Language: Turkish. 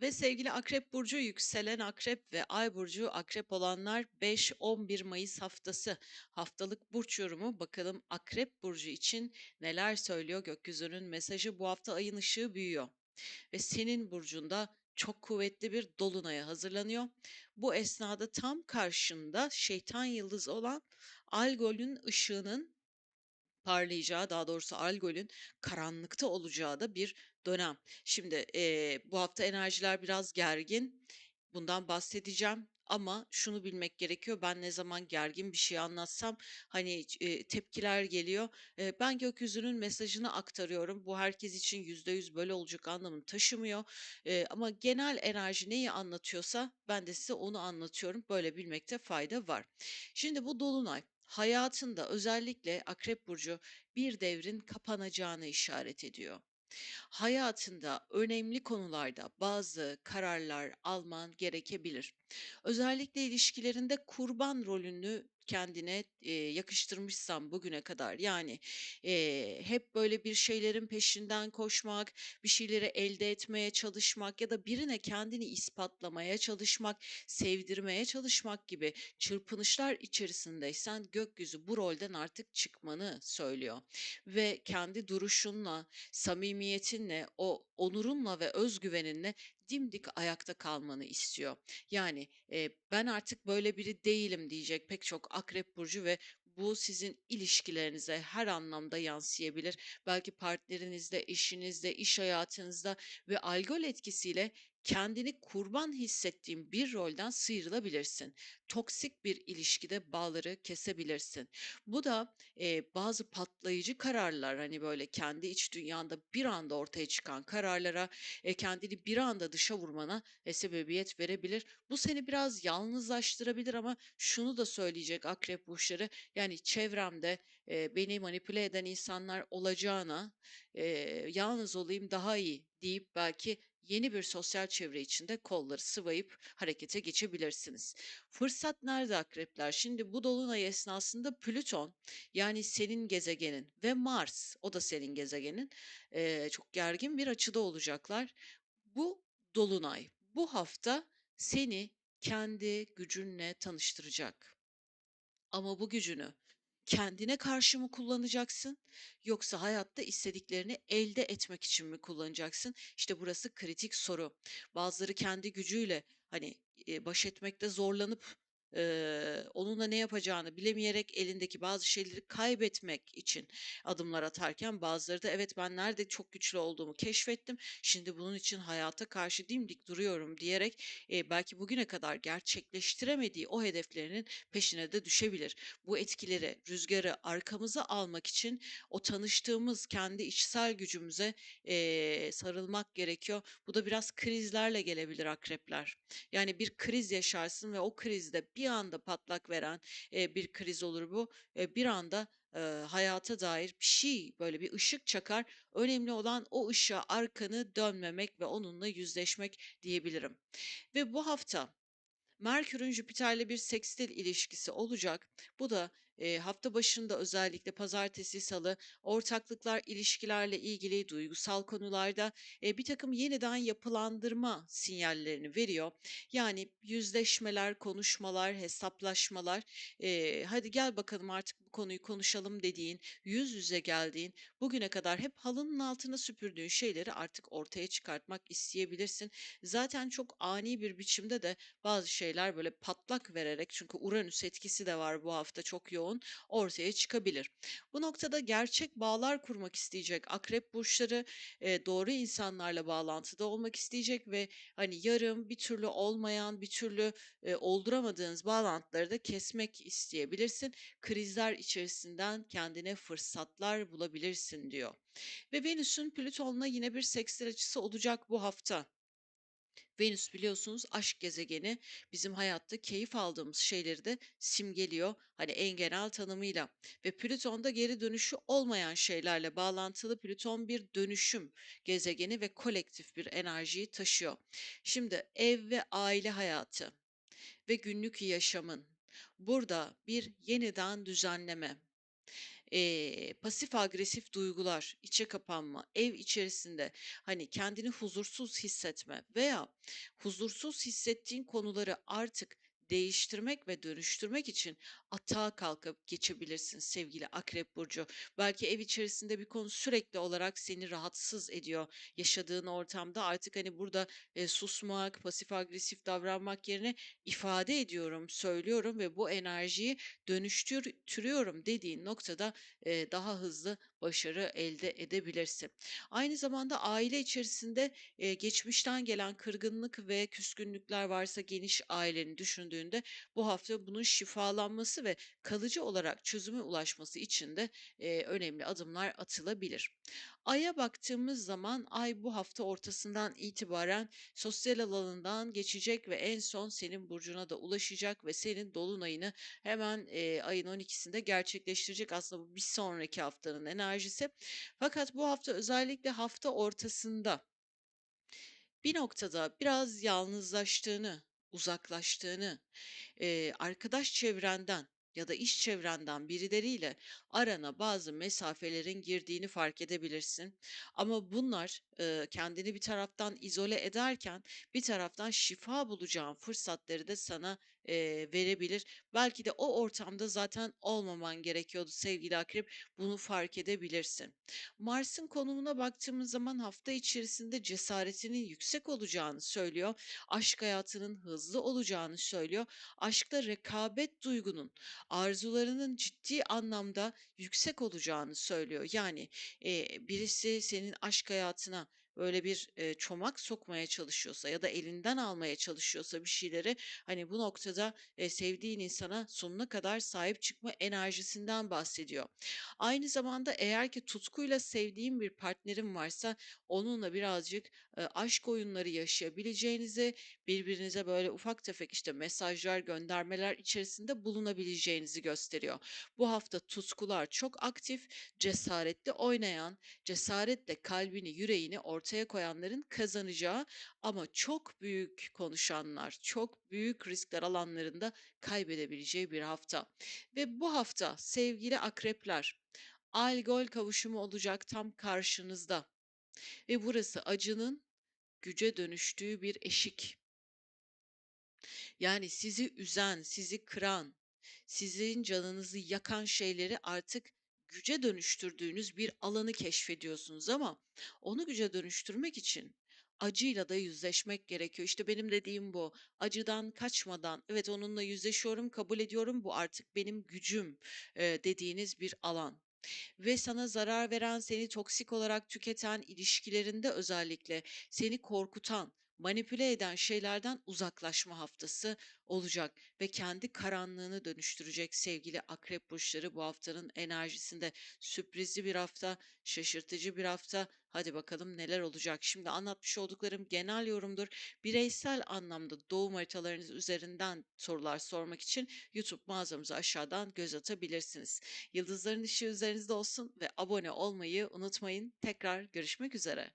Ve sevgili Akrep burcu, yükselen Akrep ve Ay burcu Akrep olanlar 5-11 Mayıs haftası haftalık burç yorumu. Bakalım Akrep burcu için neler söylüyor gökyüzünün mesajı. Bu hafta ayın ışığı büyüyor ve senin burcunda çok kuvvetli bir dolunaya hazırlanıyor. Bu esnada tam karşında şeytan yıldızı olan Algol'ün ışığının parlayacağı, daha doğrusu algolün karanlıkta olacağı da bir dönem. Şimdi eee, bu hafta enerjiler biraz gergin. Bundan bahsedeceğim ama şunu bilmek gerekiyor. Ben ne zaman gergin bir şey anlatsam hani eee, tepkiler geliyor. Eee, ben gökyüzünün mesajını aktarıyorum. Bu herkes için yüzde yüz böyle olacak anlamını taşımıyor. Eee, ama genel enerji neyi anlatıyorsa ben de size onu anlatıyorum. Böyle bilmekte fayda var. Şimdi bu dolunay hayatında özellikle Akrep burcu bir devrin kapanacağını işaret ediyor. Hayatında önemli konularda bazı kararlar alman gerekebilir. Özellikle ilişkilerinde kurban rolünü kendine eee, yakıştırmışsan bugüne kadar yani eee, hep böyle bir şeylerin peşinden koşmak, bir şeyleri elde etmeye çalışmak ya da birine kendini ispatlamaya çalışmak, sevdirmeye çalışmak gibi çırpınışlar içerisindeysen gökyüzü bu rolden artık çıkmanı söylüyor. Ve kendi duruşunla, samimiyetinle, o onurunla ve özgüveninle dimdik ayakta kalmanı istiyor. Yani e, ben artık böyle biri değilim diyecek pek çok akrep burcu ve bu sizin ilişkilerinize her anlamda yansıyabilir. Belki partnerinizde, eşinizde, iş hayatınızda ve algol etkisiyle kendini kurban hissettiğin bir rolden sıyrılabilirsin. Toksik bir ilişkide bağları kesebilirsin. Bu da e, bazı patlayıcı kararlar hani böyle kendi iç dünyanda bir anda ortaya çıkan kararlara e, kendini bir anda dışa vurmana e, sebebiyet verebilir. Bu seni biraz yalnızlaştırabilir ama şunu da söyleyecek akrep burçları yani çevremde e, beni manipüle eden insanlar olacağına e, yalnız olayım daha iyi deyip belki yeni bir sosyal çevre içinde kolları sıvayıp harekete geçebilirsiniz. Fırsat nerede akrepler? Şimdi bu dolunay esnasında Plüton yani senin gezegenin ve Mars o da senin gezegenin eee, çok gergin bir açıda olacaklar. Bu dolunay bu hafta seni kendi gücünle tanıştıracak. Ama bu gücünü kendine karşı mı kullanacaksın yoksa hayatta istediklerini elde etmek için mi kullanacaksın? İşte burası kritik soru. Bazıları kendi gücüyle hani baş etmekte zorlanıp e, onunla ne yapacağını bilemeyerek elindeki bazı şeyleri kaybetmek için adımlar atarken bazıları da evet ben nerede çok güçlü olduğumu keşfettim. Şimdi bunun için hayata karşı dimdik duruyorum diyerek e, belki bugüne kadar gerçekleştiremediği o hedeflerinin peşine de düşebilir. Bu etkileri, rüzgarı arkamıza almak için o tanıştığımız kendi içsel gücümüze e, sarılmak gerekiyor. Bu da biraz krizlerle gelebilir akrepler. Yani bir kriz yaşarsın ve o krizde bir anda patlak veren e, bir kriz olur bu. E, bir anda e, hayata dair bir şey böyle bir ışık çakar. Önemli olan o ışığa arkanı dönmemek ve onunla yüzleşmek diyebilirim. Ve bu hafta Merkür'ün Jüpiter'le bir sekstil ilişkisi olacak. Bu da e, hafta başında özellikle pazartesi, salı ortaklıklar, ilişkilerle ilgili duygusal konularda e, bir takım yeniden yapılandırma sinyallerini veriyor. Yani yüzleşmeler, konuşmalar, hesaplaşmalar, e, hadi gel bakalım artık bu konuyu konuşalım dediğin, yüz yüze geldiğin, bugüne kadar hep halının altına süpürdüğün şeyleri artık ortaya çıkartmak isteyebilirsin. Zaten çok ani bir biçimde de bazı şeyler böyle patlak vererek çünkü Uranüs etkisi de var bu hafta çok yoğun ortaya çıkabilir. Bu noktada gerçek bağlar kurmak isteyecek akrep burçları e, doğru insanlarla bağlantıda olmak isteyecek ve hani yarım bir türlü olmayan bir türlü e, olduramadığınız bağlantıları da kesmek isteyebilirsin. Krizler içerisinden kendine fırsatlar bulabilirsin diyor. Ve Venüs'ün Plüton'la yine bir sekstil açısı olacak bu hafta. Venüs biliyorsunuz aşk gezegeni bizim hayatta keyif aldığımız şeyleri de simgeliyor. Hani en genel tanımıyla ve Plüton'da geri dönüşü olmayan şeylerle bağlantılı Plüton bir dönüşüm gezegeni ve kolektif bir enerjiyi taşıyor. Şimdi ev ve aile hayatı ve günlük yaşamın burada bir yeniden düzenleme, eee, pasif agresif duygular, içe kapanma, ev içerisinde hani kendini huzursuz hissetme veya huzursuz hissettiğin konuları artık değiştirmek ve dönüştürmek için atağa kalkıp geçebilirsin sevgili Akrep Burcu. Belki ev içerisinde bir konu sürekli olarak seni rahatsız ediyor. Yaşadığın ortamda artık hani burada e, susmak, pasif agresif davranmak yerine ifade ediyorum, söylüyorum ve bu enerjiyi dönüştürüyorum dediğin noktada e, daha hızlı başarı elde edebilirsin. Aynı zamanda aile içerisinde e, geçmişten gelen kırgınlık ve küskünlükler varsa geniş aileni düşündüğünde bu hafta bunun şifalanması ve kalıcı olarak çözüme ulaşması için de e, önemli adımlar atılabilir. Ay'a baktığımız zaman ay bu hafta ortasından itibaren sosyal alanından geçecek ve en son senin burcuna da ulaşacak ve senin dolunayını hemen e, ayın 12'sinde gerçekleştirecek. Aslında bu bir sonraki haftanın enerjisi. Fakat bu hafta özellikle hafta ortasında bir noktada biraz yalnızlaştığını, uzaklaştığını, arkadaş çevrenden ya da iş çevrenden birileriyle arana bazı mesafelerin girdiğini fark edebilirsin. Ama bunlar kendini bir taraftan izole ederken bir taraftan şifa bulacağın fırsatları da sana eee, verebilir. Belki de o ortamda zaten olmaman gerekiyordu sevgili Akrep. Bunu fark edebilirsin. Mars'ın konumuna baktığımız zaman hafta içerisinde cesaretinin yüksek olacağını söylüyor. Aşk hayatının hızlı olacağını söylüyor. Aşkta rekabet duygunun, arzularının ciddi anlamda yüksek olacağını söylüyor. Yani e, birisi senin aşk hayatına böyle bir e, çomak sokmaya çalışıyorsa ya da elinden almaya çalışıyorsa bir şeyleri hani bu noktada e, sevdiğin insana sonuna kadar sahip çıkma enerjisinden bahsediyor. Aynı zamanda eğer ki tutkuyla sevdiğin bir partnerin varsa onunla birazcık e, aşk oyunları yaşayabileceğinizi, birbirinize böyle ufak tefek işte mesajlar, göndermeler içerisinde bulunabileceğinizi gösteriyor. Bu hafta tutkular çok aktif, cesaretli oynayan, cesaretle kalbini, yüreğini ortaya koyanların kazanacağı ama çok büyük konuşanlar, çok büyük riskler alanlarında kaybedebileceği bir hafta. Ve bu hafta sevgili akrepler, Algol kavuşumu olacak tam karşınızda ve burası acının güce dönüştüğü bir eşik. Yani sizi üzen, sizi kıran, sizin canınızı yakan şeyleri artık güce dönüştürdüğünüz bir alanı keşfediyorsunuz ama onu güce dönüştürmek için acıyla da yüzleşmek gerekiyor. İşte benim dediğim bu. Acıdan kaçmadan, evet onunla yüzleşiyorum, kabul ediyorum. Bu artık benim gücüm e, dediğiniz bir alan ve sana zarar veren, seni toksik olarak tüketen ilişkilerinde özellikle seni korkutan, manipüle eden şeylerden uzaklaşma haftası olacak ve kendi karanlığını dönüştürecek sevgili akrep burçları bu haftanın enerjisinde sürprizli bir hafta, şaşırtıcı bir hafta. Hadi bakalım neler olacak. Şimdi anlatmış olduklarım genel yorumdur. Bireysel anlamda doğum haritalarınız üzerinden sorular sormak için YouTube mağazamıza aşağıdan göz atabilirsiniz. Yıldızların ışığı üzerinizde olsun ve abone olmayı unutmayın. Tekrar görüşmek üzere.